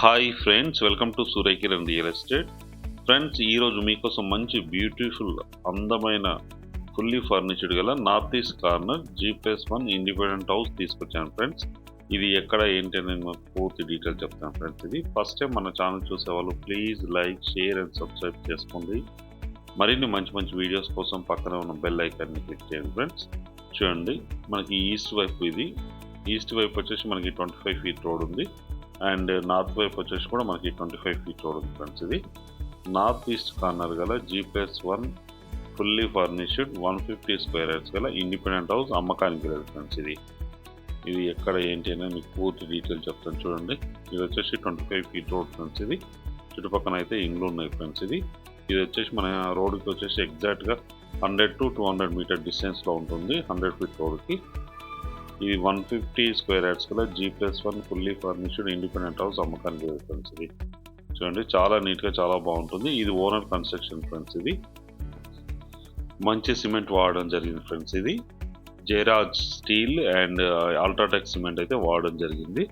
Hi friends welcome to Suryakiran real estate friends ఈరోజు మీకోసం మంచి బ్యూటిఫుల్ అందమైన ఫుల్లీ ఫర్నిచర్డ్ గల north east corner G plus one independent house తీసుకొచ్చాను ఫ్రెండ్స్ ఇది ఎక్కడ ఏంటి అని నేను పూర్తి డీటెయిల్ చెప్తాను ఫ్రెండ్స్ ఇది ఫస్ట్ టైం మన ఛానల్ చూసే వాళ్ళు please like share and subscribe చేసుకోండి. మరిన్ని మంచి మంచి వీడియోస్ కోసం పక్కన ఉన్న బెల్ ఐకాన్ని క్లిక్ చేయండి ఫ్రెండ్స్ చూడండి మనకి ఈస్ట్ వైపు ఇది. ఈస్ట్ వైపు వచ్చేసి మనకి ట్వంటీ ఫైవ్ ఫీట్ రోడ్ ఉంది. అండ్ నార్త్ వైపు వచ్చేసి కూడా మనకి ట్వంటీ ఫైవ్ ఫీట్ రోడ్ ఉంది ఫ్రెండ్స్ ఇది. నార్త్ ఈస్ట్ కార్నర్ గల G plus one fully furnished one fifty square yards గల ఇండిపెండెంట్ హౌస్ అమ్మకానికి లేదు ఫ్రెండ్స్ ఇది. ఇది ఎక్కడ ఏంటి అని మీకు పూర్తి డీటెయిల్ చెప్తాను చూడండి. ఇది వచ్చేసి twenty five feet road friends ఇది. చుట్టుపక్కల అయితే ఇండ్లు ఉన్నాయి ఫ్రెండ్స్ ఇది. ఇది వచ్చేసి మన రోడ్కి వచ్చేసి ఎగ్జాక్ట్గా hundred to two hundred meter డిస్టెన్స్లో ఉంటుంది హండ్రెడ్ ఫీట్ రోడ్కి ఇది వన్ ఫిఫ్టీ స్క్వేర్ యార్డ్స్ గల G plus one fully furnished independent house అమ్మకానికి లేదు ఫ్రెండ్స్ ఇది. చూడండి చాలా నీట్గా చాలా బాగుంటుంది. ఇది ఓనర్ కన్స్ట్రక్షన్ ఫ్రెండ్స్ ఇది. మంచి సిమెంట్ వాడడం జరిగింది ఫ్రెండ్స్ ఇది. Jayaraj steel and UltraTech cement అయితే వాడడం జరిగింది.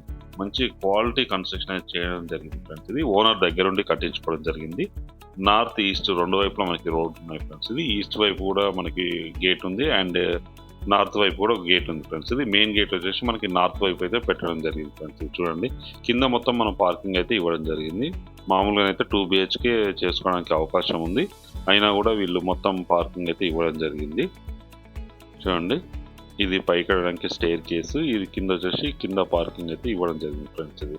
మంచి క్వాలిటీ కన్స్ట్రక్షన్ అయితే చేయడం జరిగింది ఫ్రెండ్స్ ఇది. ఓనర్ దగ్గర ఉండి కట్టించుకోవడం జరిగింది. నార్త్ ఈస్ట్ రెండు వైపులా మనకి రోడ్ ఉన్నాయి ఫ్రెండ్స్ ఇది. ఈస్ట్ వైపు కూడా మనకి గేట్ ఉంది. అండ్ నార్త్ వైపు కూడా ఒక గేట్ ఉంది ఫ్రెండ్స్ ఇది మెయిన్ గేట్ వచ్చేసి మనకి నార్త్ వైపు అయితే పెట్టడం జరిగింది ఫ్రెండ్స్ ఇది చూడండి. కింద మొత్తం మనం పార్కింగ్ అయితే ఇవ్వడం జరిగింది. మామూలుగా అయితే టూ బిహెచ్కే చేసుకోవడానికి అవకాశం ఉంది. అయినా కూడా వీళ్ళు మొత్తం పార్కింగ్ అయితే ఇవ్వడం జరిగింది. చూడండి. ఇది పైకి వెళ్ళడానికి స్టేర్ కేసు ఇది కింద వచ్చేసి కింద పార్కింగ్ అయితే ఇవ్వడం జరిగింది ఫ్రెండ్స్ ఇది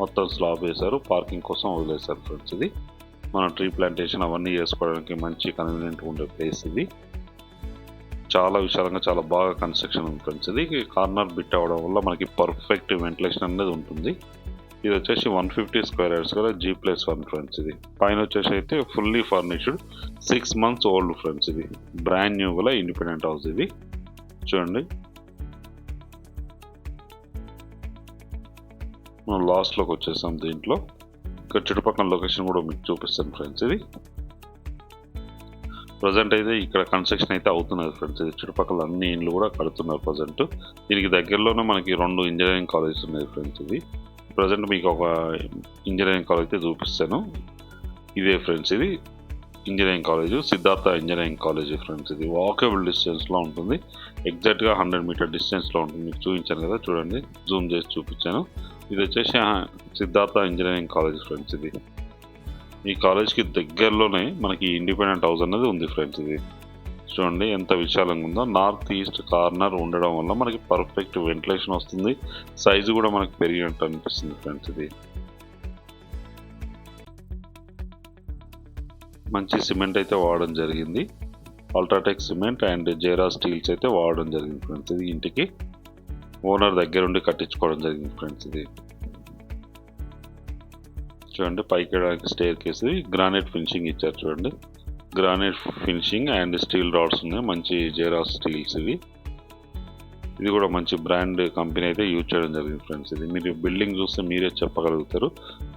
మొత్తం స్లాబ్ వేశారు. పార్కింగ్ కోసం వదిలేశారు ఫ్రెండ్స్ ఇది మనం ట్రీ ప్లాంటేషన్ అవన్నీ చేసుకోవడానికి మంచి కన్వీనియంట్ ఉండే ప్లేస్ ఇది. చాలా విశాలంగా చాలా బాగా కన్స్ట్రక్షన్ ఫ్రెండ్స్ ఇది కార్నర్ బిట్ అవ్వడం వల్ల మనకి పర్ఫెక్ట్ వెంటిలేషన్ అనేది ఉంటుంది. ఇది వచ్చేసి వన్ ఫిఫ్టీ స్క్వేర్ యార్డ్స్ కదా జీ ప్లస్ వన్ ఫ్రెండ్స్ ఇది. పైన వచ్చేసి అయితే fully furnished six months old friends ఇది. బ్రాండ్ న్యూ గల ఇండిపెండెంట్ హౌస్ ఇది. చూడండి. మనం లాస్ట్లోకి వచ్చేసాం దీంట్లో. ఇక్కడ చుట్టుపక్కల లొకేషన్ కూడా మీకు చూపిస్తాను ఫ్రెండ్స్ ఇది. ప్రజెంట్ అయితే ఇక్కడ కన్స్ట్రక్షన్ అయితే అవుతున్నది ఫ్రెండ్స్. ఇది చుట్టుపక్కల అన్ని ఇండ్లు కూడా కడుతున్నారు ప్రజెంట్. దీనికి దగ్గరలోనే మనకి రెండు ఇంజనీరింగ్ కాలేజెస్ ఉన్నాయి ఫ్రెండ్స్ ఇది ప్రజెంట్ మీకు ఒక ఇంజనీరింగ్ కాలేజ్ అయితే చూపిస్తాను. ఇదే ఫ్రెండ్స్ ఇది. Engineering college Siddhartha engineering college friends ఇది. వాకబుల్ డిస్టెన్స్లో ఉంటుంది. ఎగ్జాక్ట్గా హండ్రెడ్ మీటర్ డిస్టెన్స్లో ఉంటుంది. మీకు చూపించాను కదా చూడండి. జూమ్ చేసి చూపించాను. ఇది వచ్చేసి సిద్ధార్థ ఇంజనీరింగ్ కాలేజ్ ఫ్రెండ్స్ ఇది. ఈ కాలేజ్కి దగ్గరలోనే మనకి ఇండిపెండెంట్ హౌస్ అనేది ఉంది ఫ్రెండ్స్ ఇది. చూడండి ఎంత విశాలంగా ఉందో. నార్త్ ఈస్ట్ కార్నర్ ఉండడం వల్ల మనకి పర్ఫెక్ట్ వెంటిలేషన్ వస్తుంది. సైజు కూడా మనకి పెరిగినట్టు అనిపిస్తుంది ఫ్రెండ్స్ ఇది. మంచి సిమెంట్ అయితే వాడడం జరిగింది. UltraTech cement and Jera steels అయితే వాడడం జరిగింది ఫ్రెండ్స్ ఇది ఇంటికి. ఓనర్ దగ్గరుండి కట్టించుకోవడం జరిగింది ఫ్రెండ్స్ ఇది. చూడండి పైకి వెళ్ళడానికి స్టేర్ కేసు గ్రానైట్ ఫినిషింగ్ ఇచ్చారు చూడండి. Granite finishing and steel rods ఉన్నాయి. మంచి జేరా స్టీల్స్ ఇవి. ఇది కూడా మంచి బ్రాండ్ కంపెనీ అయితే యూజ్ చేయడం జరిగింది ఫ్రెండ్స్ ఇది. మీరు బిల్డింగ్ చూస్తే మీరే చెప్పగలుగుతారు.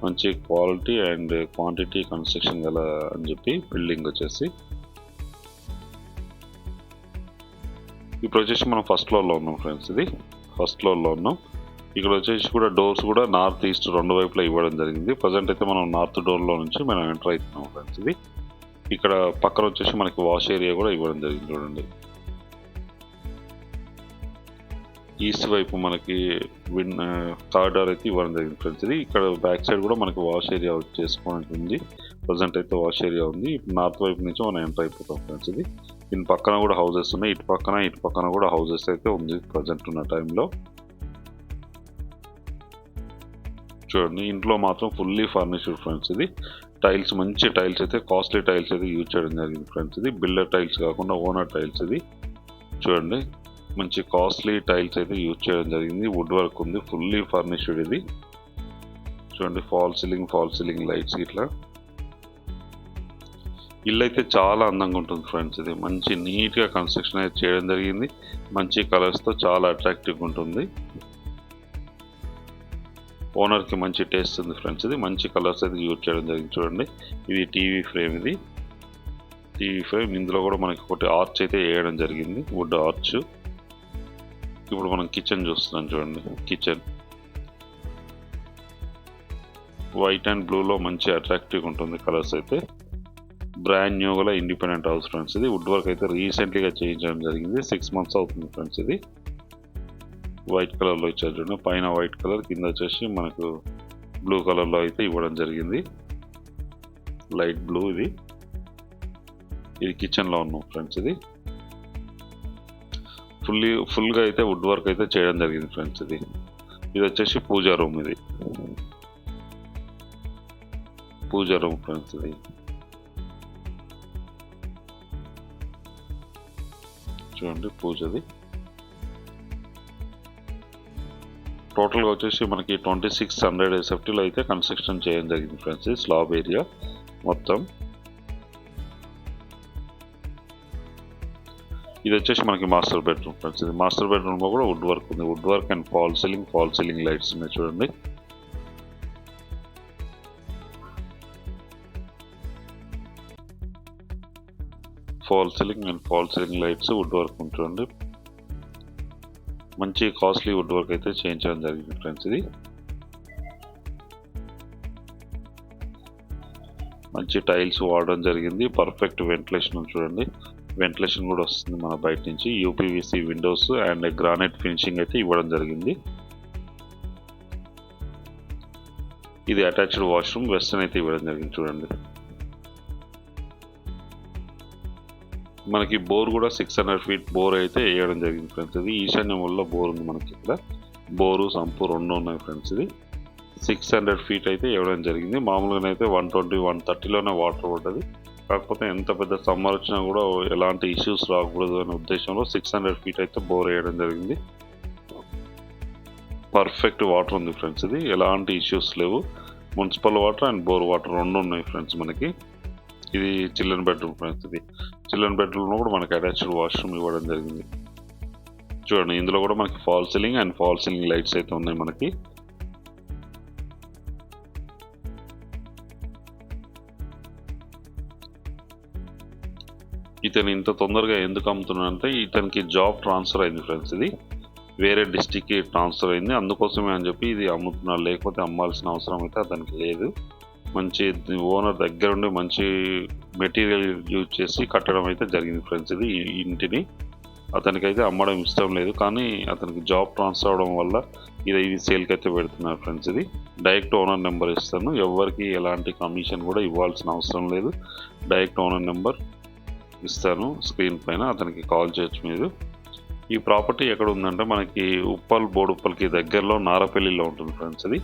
మంచి క్వాలిటీ అండ్ క్వాంటిటీ కన్స్ట్రక్షన్ గల అని చెప్పి బిల్డింగ్ వచ్చేసి. ఇప్పుడు వచ్చేసి మనం ఫస్ట్ ఫ్లోర్లో ఉన్నాం ఫ్రెండ్స్ ఇది. ఫస్ట్ ఫ్లోర్లో ఉన్నాం. ఇక్కడ వచ్చేసి కూడా డోర్స్ కూడా నార్త్ ఈస్ట్ రెండు వైపులా ఇవ్వడం జరిగింది. ప్రజెంట్ అయితే మనం నార్త్ డోర్లో నుంచి మనం ఎంటర్ అవుతున్నాం ఫ్రెండ్స్ ఇది. ఇక్కడ పక్కన వచ్చేసి మనకి వాష్ ఏరియా కూడా ఇవ్వడం జరిగింది చూడండి. ఈస్ట్ వైపు మనకి విన్ కారిడార్ అయితే ఇవ్వడం జరిగింది ఫ్రెండ్స్ ఇది. ఇక్కడ బ్యాక్ సైడ్ కూడా మనకి వాష్ ఏరియా చేసుకోవడానికి ఉంది. ప్రజెంట్ అయితే వాష్ ఏరియా ఉంది. నార్త్ వైపు నుంచి మనం ఎంటర్ అయిపోతాం ఫ్రెండ్స్ ఇది. దీని పక్కన కూడా హౌసెస్ ఉన్నాయి. ఇటు పక్కన ఇటు పక్కన కూడా హౌసెస్ అయితే ఉంది ప్రజెంట్ ఉన్న టైంలో. చూడండి. ఇంట్లో మాత్రం ఫుల్లీ ఫర్నిష్డ్ ఫ్రెండ్స్ ఇది. టైల్స్ మంచి టైల్స్ అయితే కాస్ట్లీ టైల్స్ అయితే యూజ్ చేయడం జరిగింది ఫ్రెండ్స్ ఇది. బిల్డర్ టైల్స్ కాకుండా ఓనర్ టైల్స్ ఇది. చూడండి. మంచి కాస్ట్లీ టైల్స్ అయితే యూజ్ చేయడం జరిగింది. వుడ్ వర్క్ ఉంది ఫుల్లీ ఫర్నిష్డ్ ఇది. చూడండి fall ceiling fall ceiling lights ఇట్లా. ఇల్లు అయితే చాలా అందంగా ఉంటుంది ఫ్రెండ్స్ ఇది. మంచి నీట్గా కన్స్ట్రక్షన్ అయితే చేయడం జరిగింది. మంచి కలర్స్తో చాలా అట్రాక్టివ్గా ఉంటుంది. ఓనర్కి మంచి టేస్ట్ ఉంది ఫ్రెండ్స్ ఇది. మంచి కలర్స్ అయితే యూజ్ చేయడం జరిగింది. చూడండి. ఇది టీవీ ఫ్రేమ్ ఇది. TV frame. ఇందులో కూడా మనకి ఒకటి ఆర్చ్ అయితే వేయడం జరిగింది. Wood arch. ఇప్పుడు మనం కిచెన్ చూస్తున్నాం చూడండి. కిచెన్. వైట్ అండ్ బ్లూలో మంచి అట్రాక్టివ్గా ఉంటుంది కలర్స్ అయితే. బ్రాండ్ న్యూ గల ఇండిపెండెంట్ హౌస్ ఫ్రెండ్స్ ఇది. వుడ్ వర్క్ అయితే రీసెంట్లీగా చేయించడం జరిగింది. సిక్స్ మంత్స్ అవుతుంది ఫ్రెండ్స్ ఇది. వైట్ కలర్లో ఇచ్చారు చూడండి. పైన వైట్ కలర్ కింద వచ్చేసి మనకు బ్లూ కలర్లో అయితే ఇవ్వడం జరిగింది. లైట్ బ్లూ ఇది. ఇది కిచెన్లో ఉన్నాం ఫ్రెండ్స్ ఇది. ఫుల్లీ ఫుల్గా అయితే వుడ్ వర్క్ అయితే చేయడం జరిగింది ఫ్రెండ్స్ ఇది. ఇది వచ్చేసి పూజా రూమ్ ఇది. పూజా రూమ్ ఫ్రెండ్స్ ఇది. చూడండి పూజది. టోటల్గా వచ్చేసి మనకి ట్వంటీ సిక్స్ హండ్రెడ్ సెఫ్టీలో అయితే కన్స్ట్రక్షన్ చేయడం జరిగింది ఫ్రెండ్స్ ఈ స్లాబ్ ఏరియా మొత్తం. ఇది వచ్చేసి మనకి మాస్టర్ బెడ్రూమ్ ఫ్రెండ్స్ ఇది మాస్టర్ బెడ్రూమ్లో కూడా వుడ్ వర్క్ ఉంది. Wood work and fall ceiling fall ceiling lights ఉన్నాయి చూడండి. Fall ceiling and fall ceiling lights wood work ఉంటుంది మంచి కాస్ట్లీ వుడ్ వర్క్ అయితే చేయించడం జరిగింది ఫ్రెండ్స్ ఇది. మంచి టైల్స్ వాడడం జరిగింది. పర్ఫెక్ట్ వెంటిలేషన్ చూడండి. వెంటిలేషన్ కూడా వస్తుంది మన బయట నుంచి. UPVC windows and granite finishing అయితే ఇవ్వడం జరిగింది. ఇది అటాచ్డ్ వాష్రూమ్ వెస్టర్న్ అయితే ఇవ్వడం జరిగింది చూడండి. మనకి బోర్ కూడా సిక్స్ హండ్రెడ్ ఫీట్ బోర్ అయితే వేయడం జరిగింది ఫ్రెండ్స్ ఇది ఈశాన్యం వల్ల బోర్ ఉంది మనకి ఇక్కడ. బోరు సంపు రెండు ఉన్నాయి ఫ్రెండ్స్ ఇది సిక్స్ హండ్రెడ్ ఫీట్ అయితే ఇవ్వడం జరిగింది. మామూలుగానైతే అయితే వన్ ట్వంటీ వన్ థర్టీలోనే వాటర్ పడ్డది. కాకపోతే ఎంత పెద్ద సమ్మర్ వచ్చినా కూడా ఎలాంటి ఇష్యూస్ రాకూడదు అనే ఉద్దేశంలో సిక్స్ హండ్రెడ్ ఫీట్ అయితే బోర్ వేయడం జరిగింది. పర్ఫెక్ట్ వాటర్ ఉంది ఫ్రెండ్స్ ఇది ఎలాంటి ఇష్యూస్ లేవు. Municipal water and bore water రెండు ఉన్నాయి ఫ్రెండ్స్ మనకి. ఇది చిల్డ్రన్ బెడ్రూమ్ ఫ్రెండ్స్ చిల్డ్రన్ బెడ్రూమ్లో కూడా మనకి అటాచ్డ్ వాష్రూమ్ ఇవ్వడం జరిగింది. చూడండి ఇందులో కూడా మనకి fall ceiling and fall ceiling lights అయితే ఉన్నాయి మనకి. ఇతను ఇంత తొందరగా ఎందుకు అమ్ముతున్నానంటే ఇతనికి జాబ్ ట్రాన్స్ఫర్ అయింది ఫ్రెండ్స్ ఇది. వేరే డిస్టిక్కి ట్రాన్స్ఫర్ అయింది. అందుకోసమే అని చెప్పి ఇది అమ్ముతున్నారు. లేకపోతే అమ్మాల్సిన అవసరం అయితే అతనికి లేదు. మంచి ఓనర్ దగ్గర ఉండి మంచి మెటీరియల్ యూజ్ చేసి కట్టడం అయితే జరిగింది ఫ్రెండ్స్ ఇది ఇంటిని. అతనికి అయితే అమ్మడం ఇష్టం లేదు. కానీ అతనికి జాబ్ ట్రాన్స్ఫర్ అవడం వల్ల ఇది ఇది సేల్కి అయితే పెడుతున్నారు ఫ్రెండ్స్ ఇది డైరెక్ట్ ఓనర్ నెంబర్ ఇస్తాను. ఎవరికి ఎలాంటి కమిషన్ కూడా ఇవ్వాల్సిన అవసరం లేదు. డైరెక్ట్ ఓనర్ నెంబర్ ఇస్తాను. స్క్రీన్ పైన అతనికి కాల్ చేయొచ్చు మీరు. ఈ ప్రాపర్టీ ఎక్కడ ఉందంటే మనకి ఉప్పల్ బోడుప్పల్కి దగ్గరలో నారపల్లిలో ఉంటుంది ఫ్రెండ్స్ ఇది.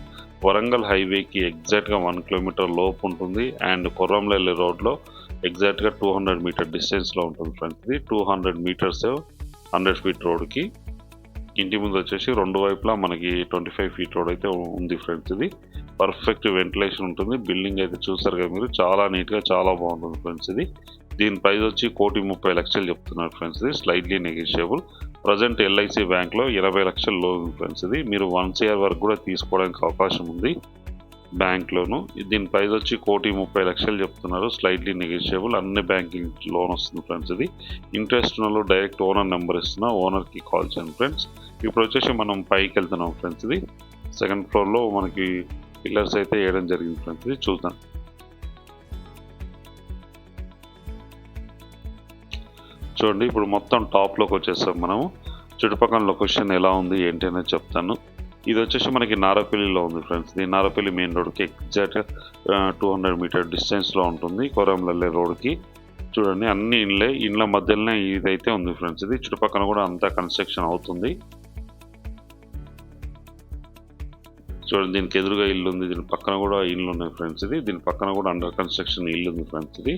వరంగల్ హైవేకి ఎగ్జాక్ట్గా వన్ కిలోమీటర్ లోపు ఉంటుంది. అండ్ కొర్రంలెల్లి రోడ్లో ఎగ్జాక్ట్గా టూ హండ్రెడ్ మీటర్ డిస్టెన్స్లో ఉంటుంది ఫ్రెండ్స్ ఇది. Two hundred meters hundred feet రోడ్కి. ఇంటి ముందు వచ్చేసి రెండు వైపులా మనకి ట్వంటీ ఫైవ్ ఫీట్ రోడ్ అయితే ఉంది ఫ్రెండ్స్ ఇది. పర్ఫెక్ట్ వెంటిలేషన్ ఉంటుంది. బిల్డింగ్ అయితే చూసారు కదా మీరు. చాలా నీట్గా చాలా బాగుంటుంది ఫ్రెండ్స్ ఇది. దీని ప్రైస్ వచ్చి కోటి ముప్పై లక్షలు చెప్తున్నారు ఫ్రెండ్స్ ఇది. స్లైట్లీ నెగిషియబుల్ ప్రజెంట్ ఎల్ఐసి బ్యాంక్లో ఇరవై లక్షల లోన్ ఫ్రెండ్స్ ఇది. మీరు వన్ ఇయర్ వరకు కూడా తీసుకోవడానికి అవకాశం ఉంది బ్యాంక్లోను. దీని ప్రైస్ వచ్చి కోటి ముప్పై లక్షలు చెప్తున్నారు. స్లైట్లీ నెగిషియబుల్ అన్ని బ్యాంకింగ్ లోన్ వస్తుంది ఫ్రెండ్స్ ఇది. ఇంట్రెస్ట్ ఉన్న డైరెక్ట్ ఓనర్ నెంబర్ ఇస్తున్నా. ఓనర్కి కాల్ చేయండి ఫ్రెండ్స్. ఇప్పుడు వచ్చేసి మనం పైకి వెళ్తున్నాం ఫ్రెండ్స్ ఇది. సెకండ్ ఫ్లోర్లో మనకి పిల్లర్స్ అయితే వేయడం జరిగింది ఫ్రెండ్స్ ఇది. చూద్దాం. చూడండి ఇప్పుడు మొత్తం టాప్లోకి వచ్చేస్తాం మనము. చుట్టుపక్కల లొకేషన్ ఎలా ఉంది ఏంటి అనేది చెప్తాను. ఇది వచ్చేసి మనకి నారపల్లిలో ఉంది ఫ్రెండ్స్ ఇది నారపల్లి మెయిన్ రోడ్కి ఎగ్జాక్ట్ టూ హండ్రెడ్ మీటర్ డిస్టెన్స్లో ఉంటుంది కొరంలల్లే రోడ్కి చూడండి అన్ని ఇండ్లే ఇండ్ల మధ్యలోనే ఇదైతే ఉంది ఫ్రెండ్స్ ఇది చుట్టుపక్కల కూడా అంతా కన్స్ట్రక్షన్ అవుతుంది. చూడండి దీనికి ఎదురుగా ఇల్లు ఉంది దీని పక్కన కూడా ఇల్లు ఉన్నాయి ఫ్రెండ్స్ ఇది దీని పక్కన కూడా అండర్ కన్స్ట్రక్షన్ ఇల్లు ఉంది ఫ్రెండ్స్ ఇది.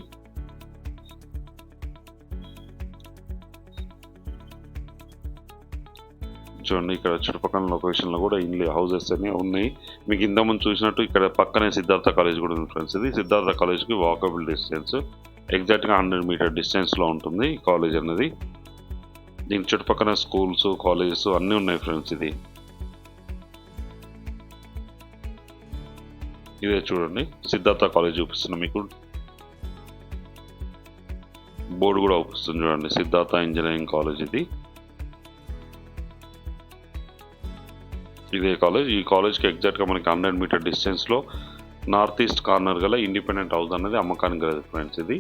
చూడండి ఇక్కడ చుట్టుపక్కల లొకేషన్లో కూడా ఇల్లు హౌసెస్ అన్నీ ఉన్నాయి. మీకు ఇంతకుముందు చూసినట్టు ఇక్కడ పక్కనే సిద్ధార్థ కాలేజ్ కూడా ఉంది ఫ్రెండ్స్ ఇది సిద్ధార్థ కాలేజ్కి వాకబుల్ డిస్టెన్స్ ఎగ్జాక్ట్గా హండ్రెడ్ మీటర్ డిస్టెన్స్లో ఉంటుంది ఈ కాలేజ్ అనేది. దీని చుట్టుపక్కల స్కూల్స్ కాలేజెస్ అన్నీ ఉన్నాయి ఫ్రెండ్స్ ఇది. ఇదే చూడండి సిద్ధార్థ కాలేజ్ చూపిస్తున్నా మీకు. బోర్డు కూడా చూపిస్తుంది చూడండి సిద్ధార్థ ఇంజనీరింగ్ కాలేజ్ ఇది. ఇదే కాలేజ్ ఈ కాలేజ్కి ఎగ్జాక్ట్గా మనకి హండ్రెడ్ మీటర్ డిస్టెన్స్లో నార్త్ ఈస్ట్ కార్నర్ గల ఇండిపెండెంట్ హౌస్ అనేది అమ్మకానికి కదా ఫ్రెండ్స్ ఇది.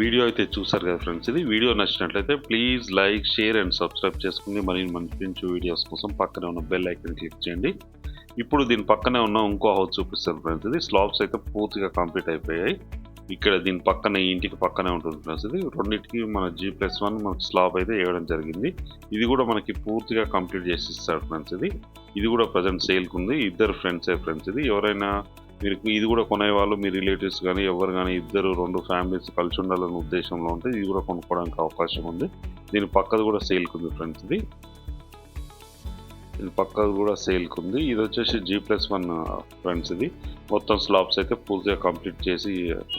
వీడియో అయితే చూసారు కదా ఫ్రెండ్స్ ఇది. వీడియో నచ్చినట్లయితే please like share and subscribe చేసుకుని మరి మంచి మంచి వీడియోస్ కోసం పక్కనే ఉన్న బెల్ ఐకన్ క్లిక్ చేయండి. ఇప్పుడు దీని పక్కనే ఉన్న ఇంకో హౌస్ చూపిస్తాను ఫ్రెండ్స్ ఇది. స్లాబ్స్ అయితే పూర్తిగా కంప్లీట్ అయిపోయాయి. ఇక్కడ దీని పక్కనే ఈ ఇంటికి పక్కనే ఉంటుంది ఫ్రెండ్స్ ఇది. రెండింటికి మన జీ ప్లస్ వన్ మనకి స్లాబ్ అయితే వేయడం జరిగింది. ఇది కూడా మనకి పూర్తిగా కంప్లీట్ చేసి ఇస్తారు ఫ్రెండ్స్ ఇది. ఇది కూడా ప్రజెంట్ సేల్కి ఉంది ఇద్దరు ఫ్రెండ్సే ఫ్రెండ్స్ ఇది. ఎవరైనా మీరు ఇది కూడా కొనే వాళ్ళు మీ రిలేటివ్స్ కానీ ఎవరు కానీ ఇద్దరు రెండు ఫ్యామిలీస్ కలిసి ఉండాలనే ఉద్దేశంలో ఉంటే ఇది కూడా కొనుక్కోవడానికి అవకాశం ఉంది. దీని పక్కది కూడా సేల్కి ఉంది ఫ్రెండ్స్ ఇది. ఇది పక్క కూడా సేల్కి ఉంది. ఇది వచ్చేసి జీ ప్లస్ వన్ ఫ్రెండ్స్ ఇది. మొత్తం స్లాబ్స్ అయితే పూర్తిగా కంప్లీట్ చేసి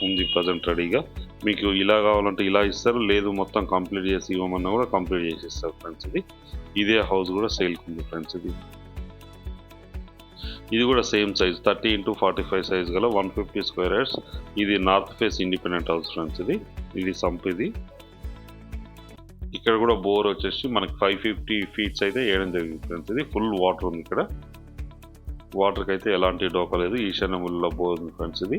ఉంది ప్రజెంట్ రెడీగా. మీకు ఇలా కావాలంటే ఇలా ఇస్తారు లేదు మొత్తం కంప్లీట్ చేసి ఇవ్వమన్నా కూడా కంప్లీట్ చేసి ఇస్తారు ఫ్రెండ్స్ ఇది. ఇదే హౌస్ కూడా సేల్కి ఉంది ఫ్రెండ్స్ ఇది. ఇది కూడా same size thirty into forty five size గల వన్ ఫిఫ్టీ స్క్వేర్ యార్డ్స్ ఇది north face independent house friends ఇది. ఇది సంప్ ఇది. ఇక్కడ కూడా బోర్ వచ్చేసి మనకి ఫైవ్ ఫిఫ్టీ ఫీట్స్ అయితే వేయడం జరిగింది ఫ్రెండ్స్ ఇది ఫుల్ వాటర్ ఉంది ఇక్కడ. వాటర్కి అయితే ఎలాంటి డోకా లేదు. ఈశాన్యముల్లో బోర్ ఉంది ఫ్రెండ్స్ ఇది.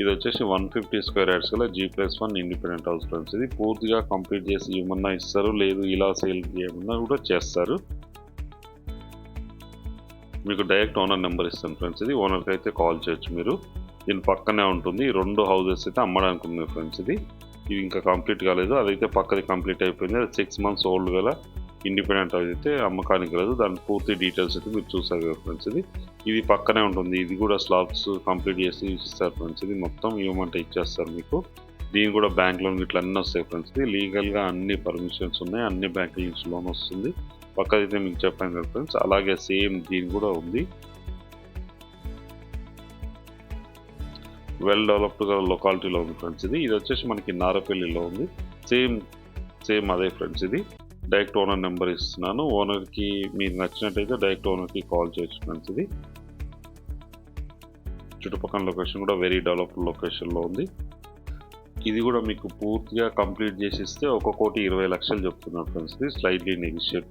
ఇది వచ్చేసి వన్ ఫిఫ్టీ స్క్వేర్ యార్డ్స్ గల G plus one independent house friends ఇది. పూర్తిగా కంప్లీట్ చేసి ఏమన్నా ఇస్తారు? లేదు ఇలా సేల్ ఏమన్నా కూడా చేస్తారు. మీకు డైరెక్ట్ ఓనర్ నెంబర్ ఇస్తాను ఫ్రెండ్స్ ఇది. ఓనర్కి అయితే కాల్ చేయొచ్చు మీరు. దీని పక్కనే ఉంటుంది. రెండు హౌసెస్ అయితే అమ్మడానికి ఉంది ఫ్రెండ్స్ ఇది. ఇది ఇంకా కంప్లీట్ కాలేదు. అదైతే పక్కది కంప్లీట్ అయిపోయింది. అది సిక్స్ మంత్స్ ఓల్డ్ గల ఇండిపెండెంట్ అయితే అమ్మకానికి లేదు దాని పూర్తి డీటెయిల్స్ అయితే మీరు చూసారు ఫ్రెండ్స్ ఇది. ఇది పక్కనే ఉంటుంది. ఇది కూడా స్లాబ్స్ కంప్లీట్ చేసి ఇస్తారు ఫ్రెండ్స్ ఇది. మొత్తం ఇవ్వమంటే ఇచ్చేస్తారు మీకు. దీని కూడా బ్యాంక్ లోన్ ఇట్లా అన్నీ వస్తాయి ఫ్రెండ్స్ ఇది. లీగల్గా అన్ని పర్మిషన్స్ ఉన్నాయి. అన్ని బ్యాంకుల నుంచి లోన్ వస్తుంది. పక్కదైతే మీకు చెప్పాను కదా ఫ్రెండ్స్ అలాగే సేమ్ దీని కూడా ఉంది. వెల్ డెవలప్డ్ లొకాలిటీలో ఉంది ఫ్రెండ్స్ ఇది. ఇది వచ్చేసి మనకి నారపల్లిలో ఉంది. సేమ్ సేమ్ అదే ఫ్రెండ్స్ ఇది. డైరెక్ట్ ఓనర్ నెంబర్ ఇస్తున్నాను. ఓనర్కి మీరు నచ్చినట్టయితే డైరెక్ట్ ఓనర్కి కాల్ చేయొచ్చు ఫ్రెండ్స్ ఇది. చుట్టుపక్కల లొకేషన్ కూడా వెరీ డెవలప్డ్ లొకేషన్లో ఉంది. ఇది కూడా మీకు పూర్తిగా కంప్లీట్ చేసి ఇస్తే ఒక కోటి ఇరవై లక్షలు చెప్తున్నారు ఫ్రెండ్స్ ఇది. స్లైట్లీ నెగిషియేట్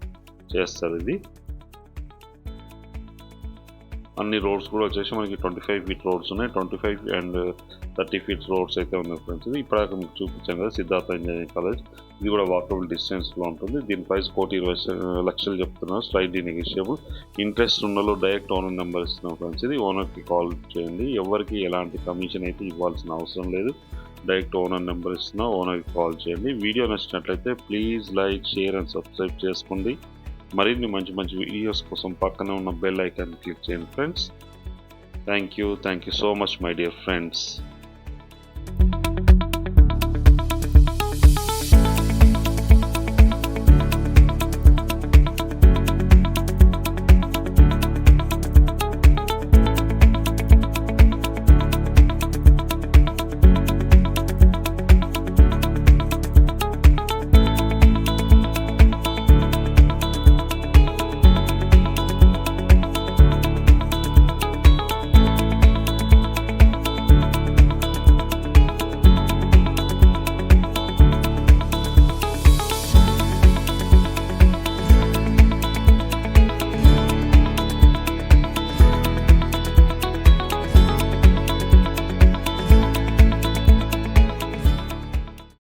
చేస్తారు ఇది. అన్ని రోడ్స్ కూడా వచ్చేసి మనకి ట్వంటీ ఫైవ్ ఫీట్ రోడ్స్ ఉన్నాయి. Twenty five and uh, thirty feet roads అయితే ఉన్నాయి ఫ్రెండ్స్. ఇది ఇప్పటిదాకా మీకు చూపించాను కదా సిద్ధార్థ ఇంజనీరింగ్ కాలేజ్. ఇది కూడా వాకబుల్ డిస్టెన్స్లో ఉంటుంది. దీని ప్రైస్ కోటి ఇరవై uh, లక్షలు చెప్తున్నారు. Slightly negotiable. ఇంట్రెస్ట్ ఉన్నలో డైరెక్ట్ ఓనర్ నెంబర్ ఇస్తున్నాం ఫ్రెండ్స్. ఇది ఓనర్కి కాల్ చేయండి. ఎవరికి ఎలాంటి కమిషన్ అయితే ఇవ్వాల్సిన అవసరం లేదు. డైరెక్ట్ ఓనర్ నెంబర్ ఇస్తున్నా ఓనర్కి కాల్ చేయండి. వీడియో నచ్చినట్లయితే please like share and subscribe చేసుకోండి. మరిన్ని మంచి మంచి వీడియోస్ కోసం పక్కనే ఉన్న బెల్ ఐకాన్ క్లిక్ చేయండి friends thank you thank you so much my dear friends